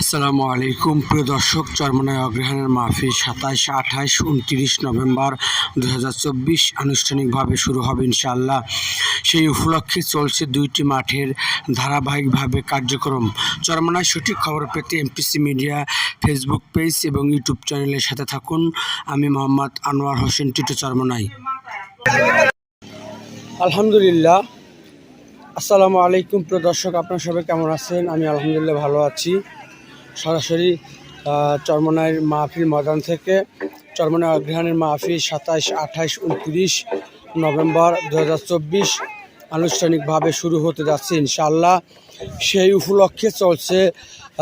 আসসালামু আলাইকুম, প্রিয় দর্শক, চরমনায় অগ্রহায়ণের মাহফিল সাতাশ আঠাশ উনত্রিশ নভেম্বর দু হাজার চব্বিশ আনুষ্ঠানিকভাবে শুরু হবে ইনশাআল্লাহ। সেই উপলক্ষে চলছে দুইটি মাঠের ধারাবাহিকভাবে কার্যক্রম। চরমনায় সঠিক খবর পেতে এমপিসি মিডিয়া ফেসবুক পেজ এবং ইউটিউব চ্যানেলের সাথে থাকুন। আমি মোহাম্মদ আনোয়ার হোসেন, টিটু চরমনাই আলহামদুলিল্লাহ। আসসালামু আলাইকুম, প্রিয় দর্শক, আপনারা সবাই কেমন আছেন? আমি আলহামদুলিল্লাহ ভালো আছি। সরাসরি আহ, চরমনাইয়ের মাহফিল ময়দান থেকে চরমনাই অগ্রহায়ণের মাহফিল সাতাশ আঠাশ উনত্রিশ নভেম্বর দু হাজার চব্বিশ আনুষ্ঠানিকভাবে শুরু হতে যাচ্ছে ইনশাআল্লাহ। সেই উপলক্ষে চলছে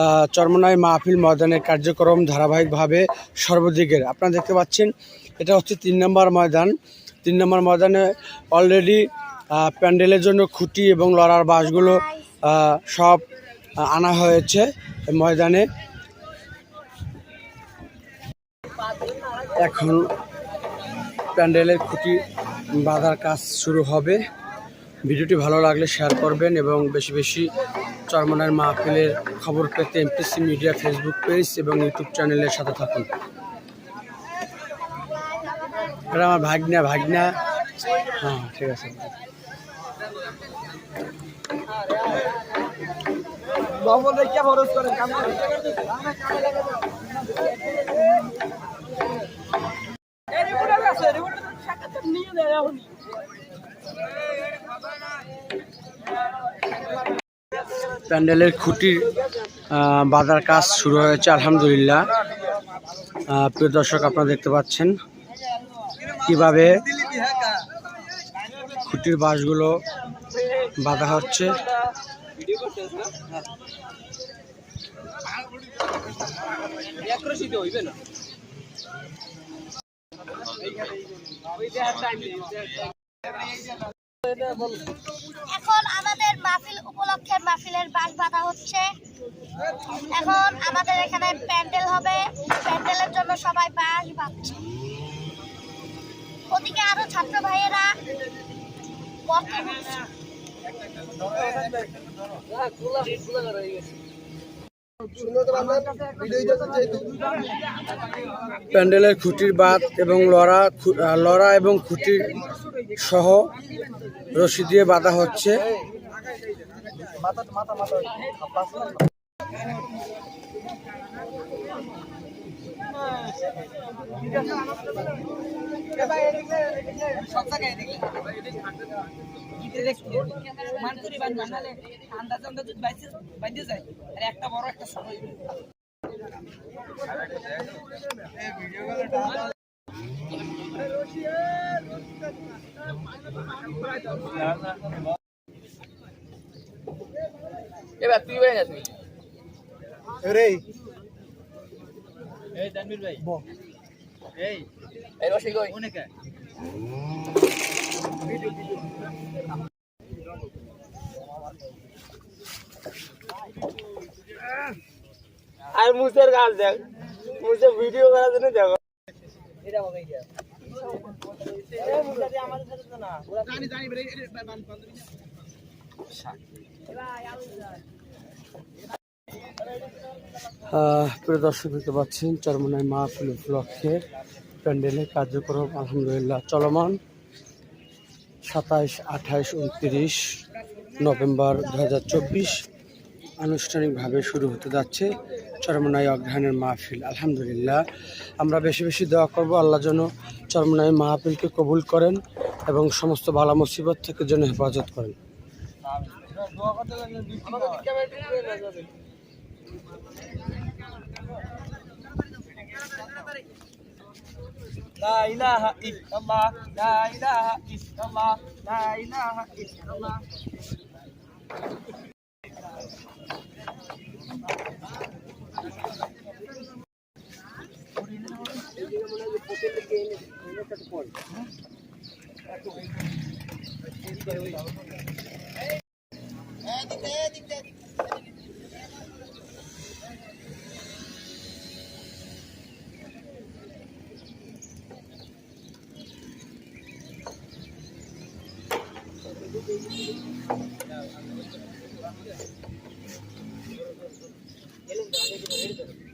আহ, চরমনাই মাহফিল ময়দানের কার্যক্রম ধারাবাহিকভাবে সর্বদিকের। আপনারা দেখতে পাচ্ছেন এটা হচ্ছে তিন নম্বর ময়দান। তিন নম্বর ময়দানে অলরেডি প্যান্ডেলের জন্য খুঁটি এবং লড়ার বাসগুলো সব আনা হয়েছে। ময়দানে। এখন প্যান্ডেলের খুঁটি বাঁধার কাজ শুরু হবে। ভিডিওটি ভালো লাগলে শেয়ার করবেন এবং বেশি বেশি চরমনার মাহফিলের খবর পেতে এমপিসি মিডিয়া ফেসবুক পেজ এবং ইউটিউব চ্যানেলের সাথে থাকুন। এটা আমার ভাগনা ভাগনা। হ্যাঁ ঠিক আছে। প্যান্ডেলের খুঁটির বাঁধার কাজ শুরু হয়েছে, আলহামদুলিল্লাহ। প্রিয় দর্শক, আপনারা দেখতে পাচ্ছেন কীভাবে খুঁটির বাঁশগুলো বাঁধা হচ্ছে। এখন আমাদের মাহফিল উপলক্ষে মাহফিলের বাস বাঁধা হচ্ছে। এখন আমাদের এখানে প্যান্ডেল হবে। প্যান্ডেলের জন্য সবাই বাঁশ বাঁধছে। ওদিকে আরও ছাত্র ভাইয়েরা। প্যান্ডেলের খুঁটির বাঁধ এবং লড়া লড়া এবং খুঁটির সহ রশি দিয়ে বাঁধা হচ্ছে। মানপুরি বান্ধব নাহলে আন্দাজ আন্দাজ বাইতে যায় একটা বড় একটা ছোট এবার তুই হয়ে যাবি এই ভাই। এই এই রসি কই অনেকে। আর মুসের গাছ দেখ। মুসে ভিডিও করার জন্য দেখো। এটা হবে কি এই মুসে দিয়ে আমাদের সাথে না জানি জানি আহ, প্রিয় দর্শক, দেখতে পাচ্ছেন চরমনায় মাহফিল উপলক্ষে প্যান্ডেলের কার্যক্রম আলহামদুলিল্লাহ চলমান। সাতাইশ, আঠাইশ, উনত্রিশ নভেম্বর দু হাজার চব্বিশ আনুষ্ঠানিকভাবে শুরু হতে যাচ্ছে চরমনাই অগ্রহায়ণের মাহফিল। আলহামদুলিল্লাহ, আমরা বেশি বেশি দোয়া করব আল্লাহ যেন চরমনাই মাহফিলকে কবুল করেন এবং সমস্ত বালা মুসিবত থেকে যেন হেফাজত করেন। লা ইলাহা ইল্লাল্লাহ লা ইলাহা ইল্লাল্লাহ লা ইলাহা ইল্লাল্লাহ Hey, hey, hey, hey, hey. ಹೇಳಿದ್ದಾರೆ